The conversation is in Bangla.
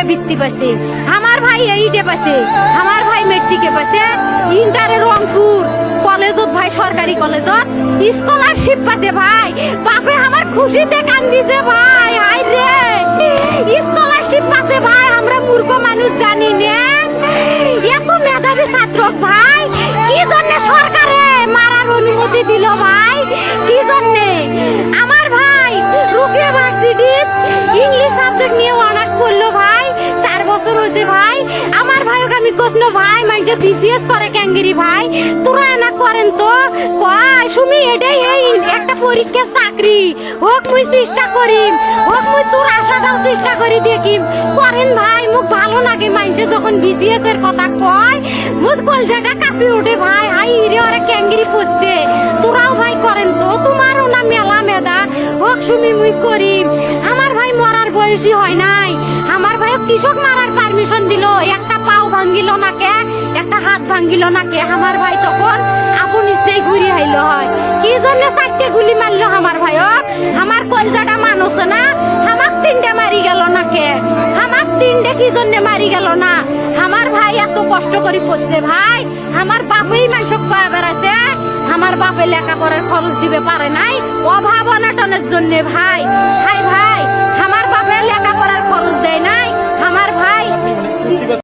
টুয়ে বৃত্তি পাইছে। আমার ভাই এইটে পাইছে। আমার ভাই মেট্রিকে পাইছে। ইন্টারে রংপুর। কলেজত ভাই, সরকারি কলেজত। স্কলারশিপ পাতে ভাই। বাপে আমার খুশিতে কান্দিছে ভাই। হাই রে! স্কলারশিপ পাতে ভাই। আমরা মূর্খ মানুষ জানি না। এত মেধাবী ছাত্র ভাই। কি জন্য সরকারে মারার অনুমতি দিল ভাই? হয়েছে ভাই, আমার ভাইকে আমি কষনো ভাই মানুষ বিসিএস করে ক্যাঙ্গেরি ভাই। তোরা না করেন তো? কয়, সুমি, এটাই এই একটা পরীক্ষা চাকরি। হোক মুই চেষ্টা করিম, হোক মুই তোর আশাটাও চেষ্টা করি দেখিম। করেন ভাই, মুখ ভালো লাগে মানুষে যখন বিসিএস এর কথা কয়, মুখ কলজাটা কাঁপি ওঠে ভাই। হাই রে, ওরা ক্যাঙ্গেরি পড়ছে। তোরাও ভাই করেন তো, তোমারও না মেলা মেদা। হোক সুমি, মুই করিম। আমার ভাই মরার বয়সী হয় নাই। ভাই কৃষক মারার পারমিশন দিল, একটা পাও ভাঙ্গিল না কে একটা হাত ভাঙ্গিল না কে আমার ভাই তখন আপন ইচ্ছেই ঘুরি আইল হয়। কি জন্য চারটে গুলি মারলো আমার ভাইক আমার কলজাটা মানুষ না। আমাক তিনটে মারি গেল না কে আমাক তিনটে কি জন্য মারি গেল না? আমার ভাই এত কষ্ট করে পড়ছে ভাই। আমার বাপই মানুষ কয়া বেড়াইছে। আমার বাপে লেখাপড়ার খরচ দিবে পারে নাই। অভাব অনাটনের জন্য ভাই।